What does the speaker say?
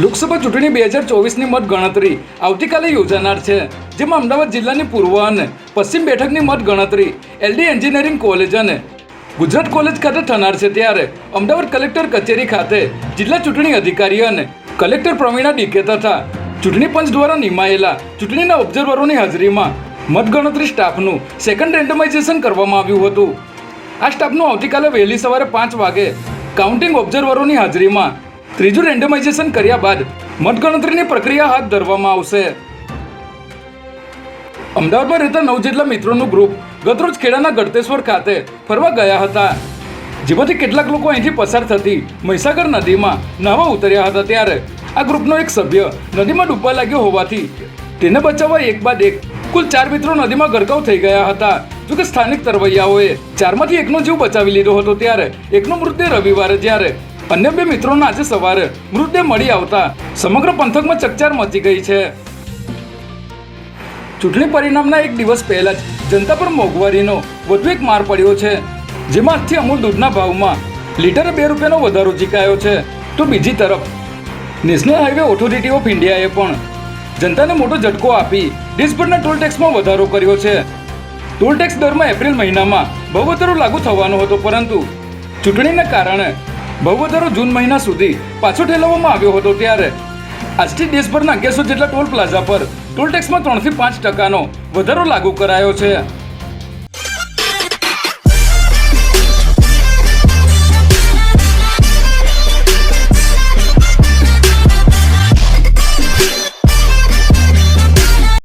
લોકસભા ચૂંટણી બે હજાર ચોવીસની મત ગણતરી આવતીકાલે યોજાનાર છે, જેમાં અમદાવાદ જિલ્લાની પૂર્વ અને પશ્ચિમ બેઠકની મતગણતરી એલડી એન્જિનિયરિંગ કોલેજ અને ગુજરાત કોલેજ ખાતે થનાર છે. ત્યારે અમદાવાદ કલેક્ટર કચેરી ખાતે જિલ્લા ચૂંટણી અધિકારી અને કલેક્ટર પ્રવીણા ડીકે તથા ચૂંટણી પંચ દ્વારા નિમાયેલા ચૂંટણીના ઓબ્ઝર્વરોની હાજરીમાં મતગણતરી સ્ટાફનું સેકન્ડ રેન્ડમાઇઝેશન કરવામાં આવ્યું હતું. આ સ્ટાફનું આવતીકાલે વહેલી સવારે પાંચ વાગે કાઉન્ટિંગ ઓબ્ઝર્વરોની હાજરીમાં ત્રીજું રેન્ડમાઇઝેશન કર્યા બાદ મતગણતરીની પ્રક્રિયા હાથ ધરવામાં આવશે. અમદાવાદમાં રહેતા નવ જેટલા મિત્રોનું ગ્રુપ ગતરોજ ખેડાના ગળતેશ્વર ખાતે ફરવા ગયા હતા. જેમાંથી કેટલાક લોકો અહીંથી પસાર થતી મહીસાગર નદીમાં નાહવા ઉતર્યા હતા ત્યારે આ ગ્રુપનો એક સભ્ય નદીમાં ડૂબવા લાગ્યો હોવાથી તેને બચાવવા એક બાદ એક કુલ ચાર મિત્રો નદીમાં ગરકાવ થઈ ગયા હતા. જોકે સ્થાનિક તરવૈયાઓએ ચારમાંથી એકનો જીવ બચાવી લીધો હતો ત્યારે એકનો મૃતદેહ રવિવારે જ્યારે અન્ય બે મિત્રોના આજે સવારે મૃતદેહ મળી આવતા સમગ્ર પંથકમાં ચકચાર મચી ગઈ છે. ચૂંટણી પરિણામના એક દિવસ પહેલા જ જનતા પર મોંઘવારીનો વધુ એક માર પડ્યો છે, જેમાં આજથી અમૂલ દૂધના ભાવમાં લીટરે બે રૂપિયાનો વધારો ચીકાયો છે. તો બીજી તરફ, નેશનલ હાઈવે ઓથોરિટી ઓફ ઇન્ડિયાએ પણ જનતાને મોટો ઝટકો આપી દેશભરના ટોલ ટેક્સમાં વધારો કર્યો છે. ટોલ ટેક્સ દરમાં એપ્રિલ મહિનામાં ભાવ વધારો લાગુ થવાનો હતો, પરંતુ ચૂંટણીના કારણે ભાવ વધારો જૂન મહિના સુધી પાછો ઠેલવવામાં આવ્યો હતો ત્યારે. આજથી દેશભરના અગિયારસો જેટલા ટોલ પ્લાઝા પર, ટોલ ટેક્સમાં ત્રણથી પાંચ ટકાનો વધારો લાગુ કરાયો છે.